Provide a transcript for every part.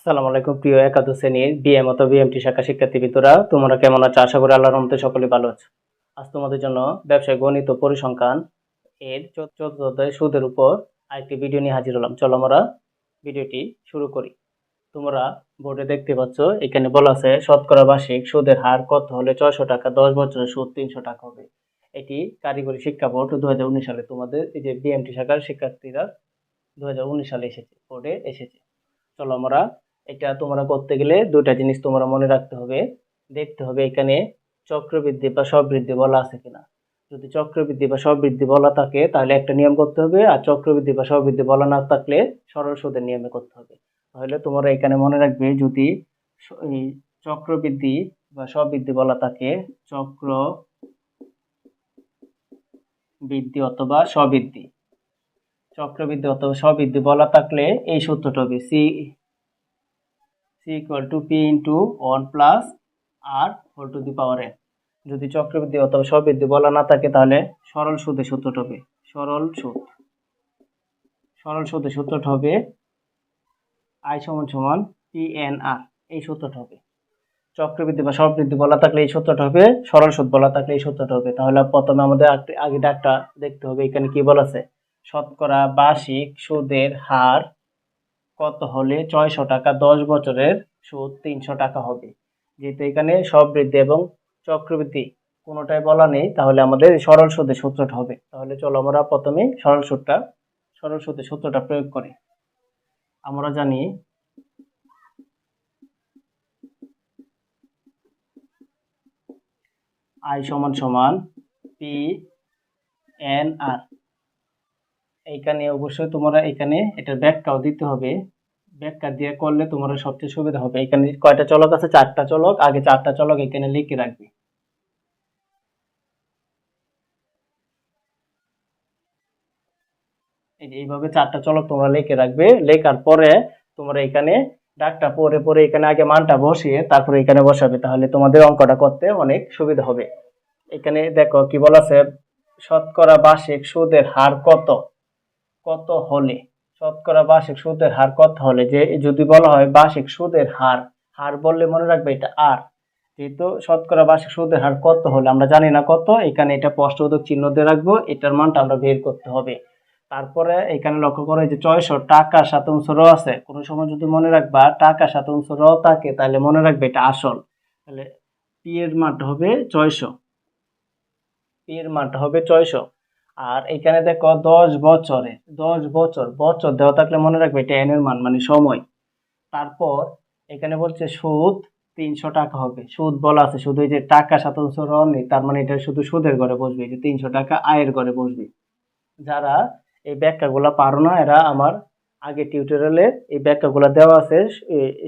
আসসালামু আলাইকুম, প্রিয় একাদশ শ্রেণির বিএম অথবা বিএমটি শাখা শিক্ষার্থীবৃন্দরা, তোমরা কেমন আছো? আশা করি আল্লাহর রহমতে সকলে ভালো আছো। আজ তোমাদের জন্য ব্যবসায় গণিত পরিসংখ্যান এর চতুর্থ অধ্যায় সুদের উপর আরেকটি ভিডিও নিয়ে হাজির হলাম। চলো আমরা ভিডিওটি শুরু করি। তোমরা বোর্ডে দেখতে পাচ্ছ, এখানে বলা আছে, শতকরা বার্ষিক সুদের হার কত হলে ছয়শো টাকা, দশ বছরের সুদ তিনশো টাকা হবে? এটি কারিগরি শিক্ষা বোর্ড দুই হাজার উনিশ সালে, তোমাদের এই যে বিএমটি শাখার শিক্ষার্থীরা দু হাজার উনিশ সালে এসেছে, বোর্ডে এসেছে। চলো আমরা এটা তোমরা করতে গেলে দুইটা জিনিস তোমরা মনে রাখতে হবে। দেখতে হবে এখানে চক্রবৃদ্ধি বা সববৃদ্ধি বলা আছে কিনা। যদি চক্রবৃদ্ধি বা সববৃদ্ধি বলা থাকে, তাহলে একটা নিয়ম করতে হবে, আর চক্রবৃদ্ধি বা সবৃদ্ধি বলা না থাকলে সরল সুদের নিয়মে করতে হবে। তাহলে তোমরা এখানে মনে রাখবে, যদি চক্রবৃদ্ধি বা সববৃদ্ধি বলা থাকে, চক্র বৃদ্ধি অথবা সবৃদ্ধি চক্রবৃদ্ধি অথবা সবৃদ্ধি বলা থাকলে এই সূত্রটা হবে C equal to P into one plus R whole to the power যদি চক্রবৃদ্ধি অথবা সবৃদ্ধি বলা না থাকে, তাহলে সরল সুদের সূত্রটা হবে, সরল সুদ। সরল সুদের সূত্রটা হবে আই সমান সমান পি এন আর এই সূত্রটা হবে। চক্রবৃদ্ধি বা সববৃদ্ধি বলা থাকলে এই সূত্রটা হবে, সরল সুদ বলা থাকলে এই সূত্রটা হবে। তাহলে প্রথমে আমাদের আগে ডাকটা দেখতে হবে, এখানে কি বলা আছে? শতকরা বার্ষিক সুদের হার কত হলে ছয়শো টাকা? দশ বছরের সুদ তিনশো টাকা হবে। যেহেতু এখানে বৃদ্ধি এবং চক্রবৃদ্ধি কোনোটাই বলা নেই, তাহলে আমাদের সরল সুদের সূত্রটা হবে। তাহলে চলো আমরা প্রথমে সরল সুদটা, সরল সুদের সূত্রটা প্রয়োগ করি। আমরা জানি আই সমান সমান পি এন আর এইখানে অবশ্যই তোমরা এখানে এটার ব্যাখ্যাও দিতে হবে। ব্যাখ্যা দিয়ে করলে তোমার সবচেয়ে সুবিধা হবে। এখানে কয়টা চলক আছে? চারটা চলক। আগে চারটা চলক এখানে লিখে রাখবে। এইভাবে চারটা চলক তোমরা লিখে রাখবে। লেখার পরে তোমরা এখানে ডাকটা পরে পরে এখানে আগে মানটা বসিয়ে তারপরে এখানে বসাবে। তাহলে তোমাদের অঙ্কটা করতে অনেক সুবিধা হবে। এখানে দেখো কি বলা আছে শতকরা বার্ষিক সুদের হার কত? কত হলে? শতকরা বার্ষিক সুদের হার কত হলে? যে যদি বলা হয় বার্ষিক সুদের হার হার বললে মনে রাখবে এটা আর। যেহেতু শতকরা বার্ষিক সুদের হার কত হলে? আমরা জানি না কত, এখানে এটা প্রশ্নবোধক চিহ্ন দিয়ে রাখব, এটার মানটা আমরা বের করতে হবে। তারপরে এখানে লক্ষ্য করো যে ছয়শো টাকার সাথে অংশ র আছে, কোনো সময় যদি মনে রাখবা টাকার সাথে অংশ র থাকে, তাহলে মনে রাখবে এটা আসল। তাহলে পি এর মানটা হবে ছয়শো। পি এর মানটা হবে ছয়শো। আর এখানে দেখো দশ বছরে, দশ বছর বছর দেওয়া থাকলে মনে রাখবে এটা এর মান মানে সময়। তারপর এখানে বলছে সুদ তিনশো টাকা হবে। সুদ বলা আছে, শুধু এই যে টাকা শতাংশ র নেই, তার মানে এটা শুধু সুদের ঘরে বসবে যে তিনশো টাকা আয়ের ঘরে বসবে। যারা এই ব্যাখ্যাগুলো পারো না, এরা আমার আগে টিউটোরিয়ালে এই ব্যাখ্যাগুলো দেওয়া আছে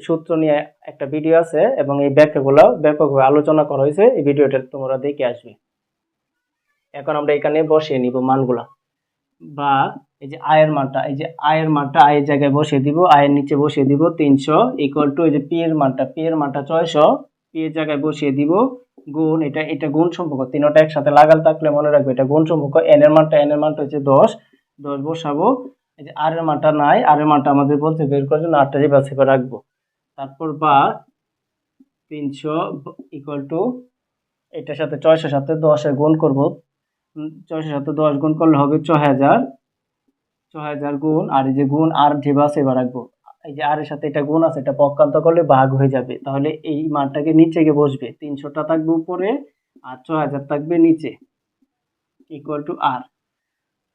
সূত্র নিয়ে একটা ভিডিও আছে, এবং এই ব্যাখ্যাগুলো ব্যাপকভাবে আলোচনা করা হয়েছে, এই ভিডিওটা তোমরা দেখে আসবে। এখন আমরা এখানে বসিয়ে নিব মানগুলা। বা এই যে আয়ের মানটা, এই যে আয়ের মানটা আয়ের জায়গায় বসিয়ে দিব, আয়ের নিচে বসিয়ে দিব তিনশো ইকুয়াল টু এই যে পি এর মানটা, পি এর মানটা ছয়শো, পি এর জায়গায় বসিয়ে দিব গুণ, এটা এটা গুণ সম্পর্ক, তিনটা একসাথে লাগাল থাকলে মনে রাখবে এটা গুণ সম্পর্ক এন এর মানটা এন এর মানটা হচ্ছে দশ দশ বসাবো, এই যে আর এর মানটা নাই আর এর মানটা আমাদের বলতে বের করার জন্য আটটা যে বাছে রাখব। তারপর বা তিনশো ইকুয়াল টু এটার সাথে ছয়শোর সাথে দশের গুণ করব ছয়শোর সাথে দশ গুণ করলে হবে ছ হাজার। ছ হাজার গুণ, আর এই যে গুণ, আর যে বাস, এবার রাখব। এই যে আর এর সাথে এটা গুণ আছে, এটা পক্ষান্ত করলে ভাগ হয়ে যাবে। তাহলে এই মানটাকে নিচে গিয়ে বসবে। তিনশোটা থাকবে উপরে, আর ছ হাজার থাকবে নিচে। ইকুয়াল টু আর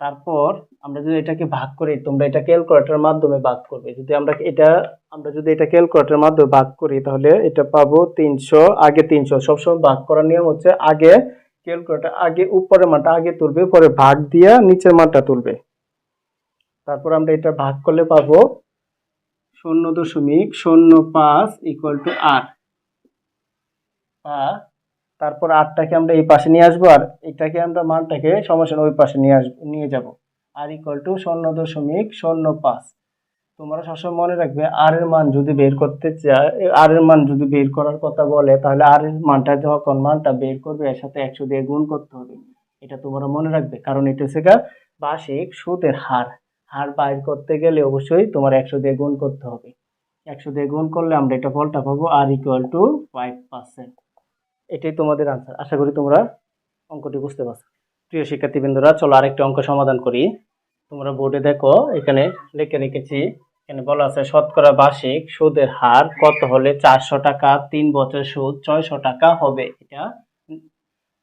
তারপর আমরা যদি এটাকে ভাগ করি, তোমরা এটা ক্যালকুলেটরের মাধ্যমে ভাগ করবে। যদি আমরা এটা, আমরা যদি এটা ক্যালকুলেটরের মাধ্যমে ভাগ করি, তাহলে এটা পাবো তিনশো, আগে তিনশো। সবসময় ভাগ করার নিয়ম হচ্ছে আগে ক্যালকুলেটর আগে উপরের মানটা, আগে তুলবে, পরে ভাগ দিয়া নিচের মানটা তুলবে। তারপর আমরা এটা ভাগ করলে পাবো শূন্য দশমিক শূন্য পাঁচ ইকুয়াল টু বা তারপর আটটাকে আমরা এই পাশে নিয়ে আসব, আর এটাকে আমরা মানটাকে সমস্যা ওই পাশে নিয়ে আসব নিয়ে যাব। আর ইকুয়াল টু শূন্য দশমিক শূন্য পাঁচ। তোমরা সবসময় মনে রাখবে আর এর মান যদি বের করতে চায় আর এর মান যদি বের করার কথা বলে, তাহলে আর এর মানটা যখন মানটা বের করবে, এর সাথে একশো দিয়ে গুণ করতে হবে। এটা তোমরা মনে রাখবে, কারণ এটা হচ্ছে বার্ষিক সুদের হার। হার বাইর করতে গেলে অবশ্যই তোমার একশো দিয়ে গুণ করতে হবে। একশো দিয়ে গুণ করলে আমরা এটা ফলটা পাবো R equal to five percent এটাই তোমাদের আনসার আশা করি তোমরা অঙ্কটি বুঝতে পারছ। প্রিয় শিক্ষার্থীবৃন্দরা, চলো আরেকটা অঙ্ক সমাধান করি। তোমরা বোর্ডে দেখো, এখানে লিখে রেখেছি এখানে বলা আছে, শতকরা বার্ষিক সুদের হার কত হলে চারশো টাকা, তিন বছর সুদ ছয়শো টাকা হবে? এটা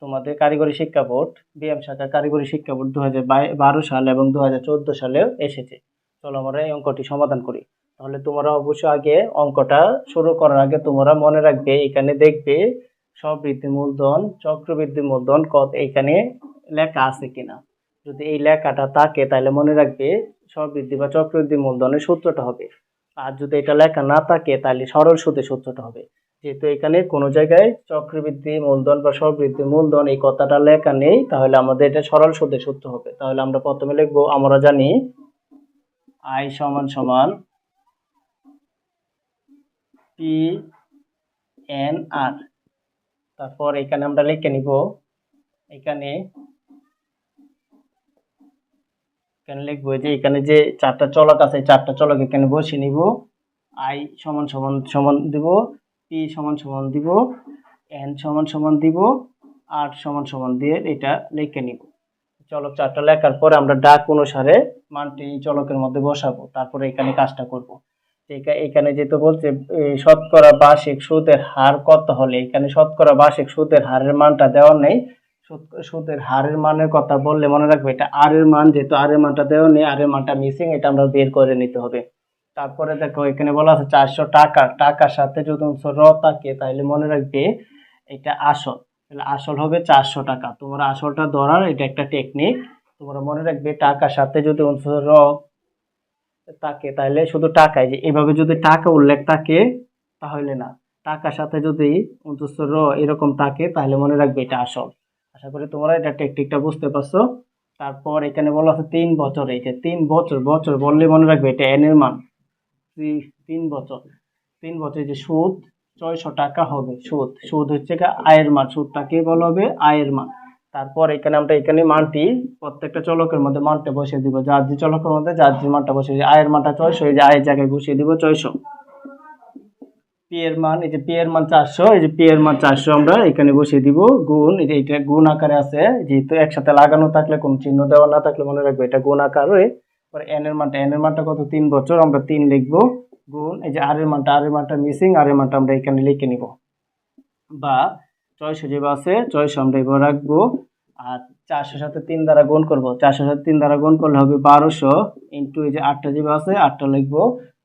তোমাদের কারিগরি শিক্ষা বোর্ড, বিএম শাখা কারিগরি শিক্ষা বোর্ড দু বারো সাল এবং দু হাজার চোদ্দ সালেও এসেছে। চলো আমরা এই অঙ্কটি সমাধান করি। তাহলে তোমরা অবশ্যই আগে অঙ্কটা শুরু করার আগে তোমরা মনে রাখবে, এখানে দেখবে সবৃদ্ধি মূলধন চক্রবৃদ্ধি মূলধন কত এখানে লেখা আছে কিনা। যদি এই লেখাটা থাকে তাহলে মনে রাখবে সবৃদ্ধি বা চক্রবৃদ্ধি মূলধনের সূত্রটা হবে। আর যদি এটা লেখা না থাকে, তাহলে সরল সুদের সূত্রটা হবে। যেহেতু এখানে কোনো জায়গায় চক্রবৃদ্ধি, মূলধন বা সবৃদ্ধি মূলধন এই কথাটা লেখা নেই, তাহলে আমাদের এটা সরল সুদের সূত্র হবে। তাহলে আমরা প্রথমে লিখব, আমরা জানি আই সমান সমান পি এন আর। তারপর এখানে আমরা লিখে নিব, এখানে এখানে লিখব? যে এখানে যে চারটা চলক আছে চারটা চলক এখানে বসিয়ে নিব? আই সমান সমান সমান দিব পি সমান সমান দিব এন সমান সমান দিব আর সমান সমান দিয়ে এটা লিখে নিব। চলক চারটা লেখার পরে আমরা ডাক অনুসারে মানটি চলকের মধ্যে বসাবো, তারপরে এখানে কাজটা করব। এখা- এখানে যেহেতু বলছে শতকরা বার্ষিক সুদের হার কত হলে? এখানে শতকরা বার্ষিক সুদের হারের মানটা দেওয়া নেই সুদের হারের মানের কথা বললে মনে রাখবে, এটা আর এর মান, যেহেতু আর এর মানটা দেওয়া নেই আর এর মানটা মিসিং এটা আমরা বের করে নিতে হবে। তারপরে দেখো, এখানে বলা আছে চারশো টাকা, টাকার সাথে যদি র থাকে, তাহলে মনে রাখবে এটা আসল। তাহলে আসল হবে চারশো টাকা। তোমরা আসলটা ধরার, এটা একটা টেকনিক তোমরা মনে রাখবে টাকার সাথে যদি অংশ র থাকে, তাহলে শুধু টাকায় যে এভাবে যদি টাকা উল্লেখ থাকে, তাহলে না। টাকার সাথে যদি অন্তস্থ র এরকম থাকে, তাহলে মনে রাখবে এটা আসল। আশা করি তোমরা এটা টেকনিকটা বুঝতে পারছ। তারপর এখানে বলা আছে তিন বছর। এই যে তিন বছর বছর বললে মনে রাখবে এটা এন এর মান। তিন বছর। তিন বছর যে সুদ, ছয়শো টাকা হবে সুদ। সুদ হচ্ছে আয়ের মান। সুদটাকে বলা হবে আয়ের মান। তারপর এখানে আমরা এখানে মানটি প্রত্যেকটা চলকের মধ্যে মানটা বসিয়ে দিব। যার যে চলকের মধ্যে, যার যে মানটা বসিয়ে আয়ের মানটা ছয়শো, এই যে আয়ের জায়গায় বসিয়ে দিব ছয়শো। পি এর মান, এই যে পি এর মান চারশো, এই যে পি এর মান চারশো আমরা এখানে বসিয়ে দিব গুণ, এই যে এটা গুণ আকারে আছে, যেহেতু একসাথে লাগানো থাকলে কোনো চিহ্ন দেওয়া না থাকলে মনে রাখবে এটা গুণ আকারে, পরে এন এর মানটা এন এর মানটা কত? তিন বছর, আমরা তিন লিখব, গুণ, এই যে আর এর মানটা আর এর মানটা মিসিং আর এর মানটা আমরা এখানে লিখে নিব। বা ছয়শো যেভাবে আছে, ছয়শো আমরা এবার রাখব, আর চারশোর সাথে তিন দ্বারা গুণ করব, চারশোর সাথে তিন দ্বারা গুণ করলে হবে বারোশো ইন্টু এই যে আটটা যেভাবে আছে, আটটা লিখব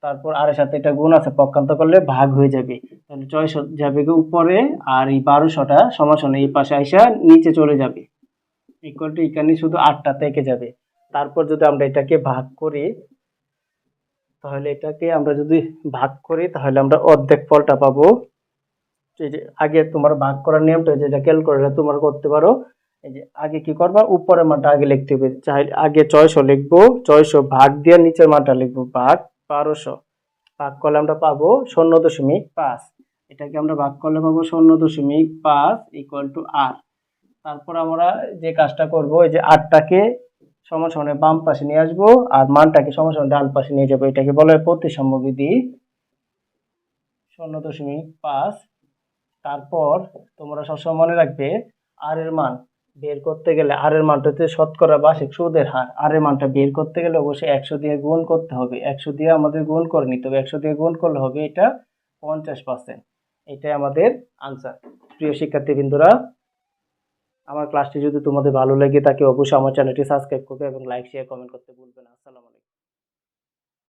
তারপর আর সাথে এটা গুণ আছে পক্ষান্ত করলে ভাগ হয়ে যাবে। তাহলে ছয়শো যাবে উপরে আর এই বারোশোটা সমাসনে এই পাশে আইসা নিচে চলে যাবে। ইকুয়াল টু এখানে শুধু আটটা থেকে যাবে। তারপর যদি আমরা এটাকে ভাগ করি, তাহলে এটাকে আমরা যদি ভাগ করি, তাহলে আমরা অর্ধেক ফলটা পাবো। এই যে আগে তোমার ভাগ করার নিয়মটা যেটা ক্যালকুলেটার তোমার করতে পারো। এই যে আগে কি করবা? উপরের মানটা আগে লিখতে হবে। চাই আগে ছয়শো লিখব, ছয়শো ভাগ দিয়ে নিচের মানটা লিখব, ভাগ। বারোশো। ভাগ করলে আমরা পাবো শূন্য দশমিক পাঁচ। এটাকে আমরা ভাগ করলে পাবো শূন্য দশমিক পাঁচ ইকুয়াল টু আর তারপর আমরা যে কাজটা করব, এই যে আটটাকে সমান সমানে বাম পাশে নিয়ে আসব আর মানটাকে সমান সমান ডান পাশে নিয়ে যাব। এটাকে বলা হয় প্রতিসাম্য বিধি। শূন্য দশমিক পাঁচ। তারপর তোমরা সবসময় মনে রাখবে আর এর মান। বের করতে গেলে আর এর মানটা হচ্ছে শতকরা বার্ষিক সুদের হার। আর এর মানটা বের করতে গেলে অবশ্যই একশো দিয়ে গুণ করতে হবে। একশো দিয়ে আমাদের গুণ করে নিতে হবে। একশো দিয়ে গুণ করলে হবে এটা পঞ্চাশ পার্সেন্ট এটাই আমাদের আনসার প্রিয় শিক্ষার্থীবৃন্দরা, আমার ক্লাসটি যদি তোমাদের ভালো লাগে তাকে অবশ্যই আমার চ্যানেলটি সাবস্ক্রাইব করবে এবং লাইক শেয়ার কমেন্ট করতে ভুলবে না। আসসালামু আলাইকুম।